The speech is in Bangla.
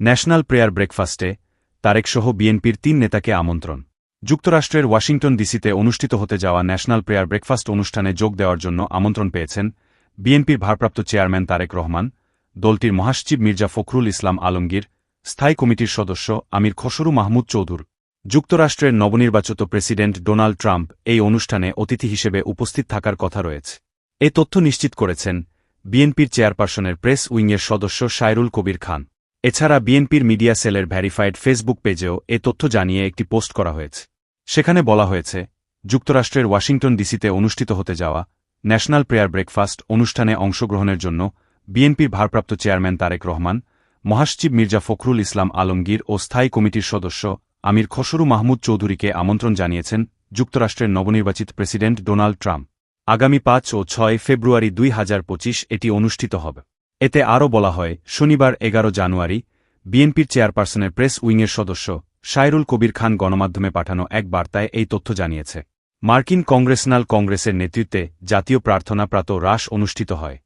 ন্যাশনাল প্রেয়ার ব্রেকফাস্টে তারেকসহ বিএনপির তিন নেতাকে আমন্ত্রণ। যুক্তরাষ্ট্রের ওয়াশিংটন ডিসিতে অনুষ্ঠিত হতে যাওয়া ন্যাশনাল প্রেয়ার ব্রেকফাস্ট অনুষ্ঠানে যোগ দেওয়ার জন্য আমন্ত্রণ পেয়েছেন বিএনপির ভারপ্রাপ্ত চেয়ারম্যান তারেক রহমান, দলটির মহাসচিব মির্জা ফখরুল ইসলাম আলমগীর, স্থায়ী কমিটির সদস্য আমির খসরু মাহমুদ চৌধুর। যুক্তরাষ্ট্রের নবনির্বাচিত প্রেসিডেন্ট ডোনাল্ড ট্রাম্প এই অনুষ্ঠানে অতিথি হিসেবে উপস্থিত থাকার কথা রয়েছে। এ তথ্য নিশ্চিত করেছেন বিএনপির চেয়ারপারসনের প্রেস উইংয়ের সদস্য সাইরুল কবির খান। এছাড়া বিএনপির মিডিয়া সেলের ভ্যারিফাইড ফেসবুক পেজেও এ তথ্য জানিয়ে একটি পোস্ট করা হয়েছে। সেখানে বলা হয়েছে, যুক্তরাষ্ট্রের ওয়াশিংটন ডিসিতে অনুষ্ঠিত হতে যাওয়া ন্যাশনাল প্রেয়ার ব্রেকফাস্ট অনুষ্ঠানে অংশগ্রহণের জন্য বিএনপির ভারপ্রাপ্ত চেয়ারম্যান তারেক রহমান, মহাসচিব মির্জা ফখরুল ইসলাম আলমগীর ও স্থায়ী কমিটির সদস্য আমির খসরু মাহমুদ চৌধুরীকে আমন্ত্রণ জানিয়েছেন যুক্তরাষ্ট্রের নবনির্বাচিত প্রেসিডেন্ট ডোনাল্ড ট্রাম্প। আগামী পাঁচ ও ছয় ফেব্রুয়ারি দুই হাজার পঁচিশ এটি অনুষ্ঠিত হবে। এতে আরও বলা হয়, শনিবার এগারো জানুয়ারি, বিএনপির চেয়ারপারসনের প্রেস উইংয়ের সদস্য সাইরুল কবির খান গণমাধ্যমে পাঠানো এক বার্তায় এই তথ্য জানিয়েছে। মার্কিন কংগ্রেসনাল কংগ্রেসের নেতৃত্বে জাতীয় প্রার্থনা প্রাত রাস অনুষ্ঠিত হয়।